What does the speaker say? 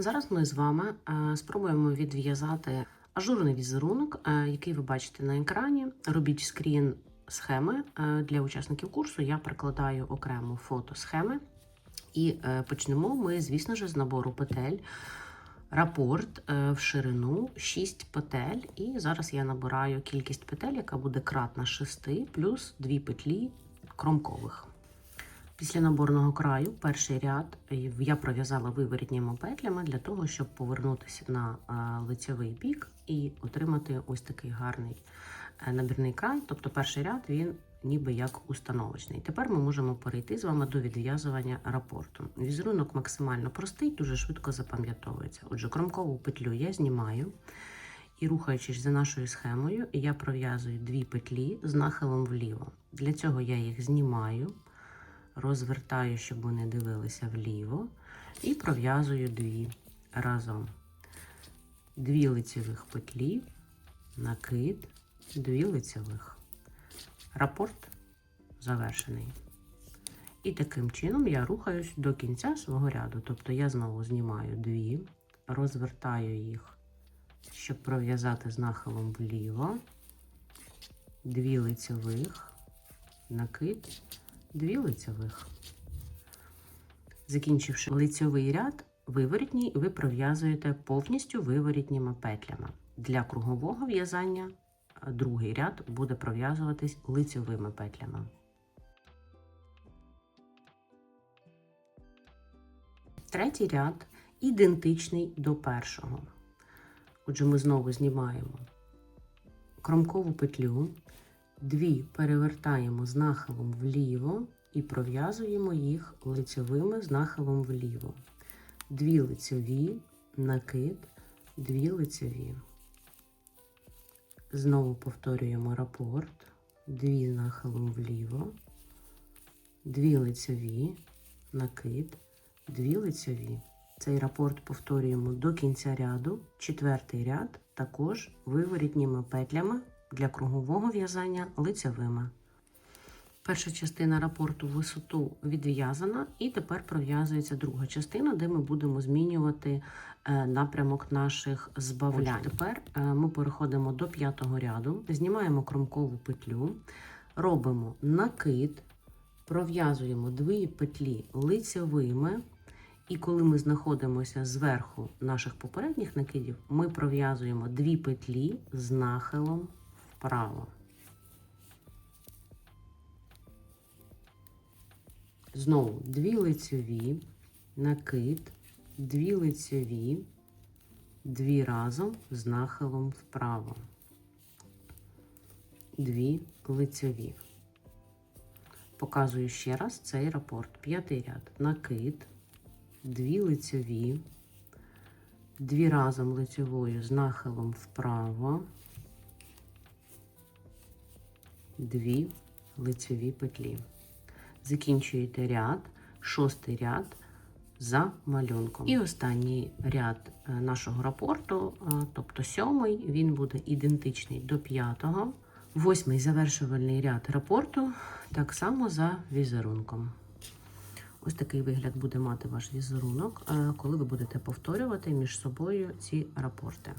Зараз ми з вами е, спробуємо відв'язати ажурний візерунок, е, який ви бачите на екрані. Робіть скрін схеми е, для учасників курсу. Я прикладаю окремо фото схеми. І почнемо ми, звісно ж, з набору петель. Рапорт в ширину 6 петель. І зараз я набираю кількість петель, яка буде кратна 6, плюс 2 петлі кромкових. Після наборного краю перший ряд е, я пров'язала виворітніми петлями для того, щоб повернутися на е, лицьовий бік і отримати ось такий гарний е, набірний край. Тобто перший ряд він ніби як установочний. Тепер ми можемо перейти з вами до відв'язування рапорту. Візерунок максимально простий, дуже швидко запам'ятовується. Отже, кромкову петлю я знімаю. І рухаючись за нашою схемою, я пров'язую дві петлі з нахилом вліво. Для цього я їх знімаю, розвертаю, щоб вони дивилися вліво, і пров'язую дві разом. Дві лицевих петлі, накид, дві лицевих. Рапорт завершений. І таким чином я рухаюсь до кінця свого ряду. Тобто я знову знімаю дві, розвертаю їх, щоб пров'язати з нахилом вліво, дві лицевих, накид, дві лицевих. Закінчивши лицьовий ряд, виворітній ви пров'язуєте повністю виворітніми петлями. Для кругового в'язання другий ряд буде пров'язуватись лицьовими петлями. Третій ряд ідентичний до першого. Отже, ми знову знімаємо кромкову петлю, дві перевертаємо з вліво і пров'язуємо їх лицьовими з вліво. Дві лицьові, накид, дві лицьові. Знову повторюємо рапорт, дві з вліво, дві лицеві, накид, дві лицеві. Цей рапорт повторюємо до кінця ряду, четвертий ряд також виворітніми петлями для кругового в'язання лицевими. Перша частина рапорту в висоту відв'язана, і тепер пров'язується друга частина, де ми будемо змінювати е, напрямок наших збавлянь. Тепер е, ми переходимо до п'ятого ряду, знімаємо кромкову петлю, робимо накид, пров'язуємо дві петлі лицевими. І коли ми знаходимося зверху наших попередніх накидів, ми пров'язуємо дві петлі з нахилом вправо. Знову дві лицеві, накид, дві лицеві, дві разом з нахилом вправо. Дві лицеві. Показую ще раз цей рапорт. П'ятий ряд. Накид, дві лицеві, дві разом лицевою з нахилом вправо, дві лицеві петлі закінчуєте ряд, шостий ряд за малюнком. І останній ряд е, нашого рапорту, е, тобто сьомий, він буде ідентичний до п'ятого. Восьмий завершувальний ряд рапорту, так само за візерунком. Ось такий вигляд буде мати ваш візерунок, е, коли ви будете повторювати між собою ці рапорти.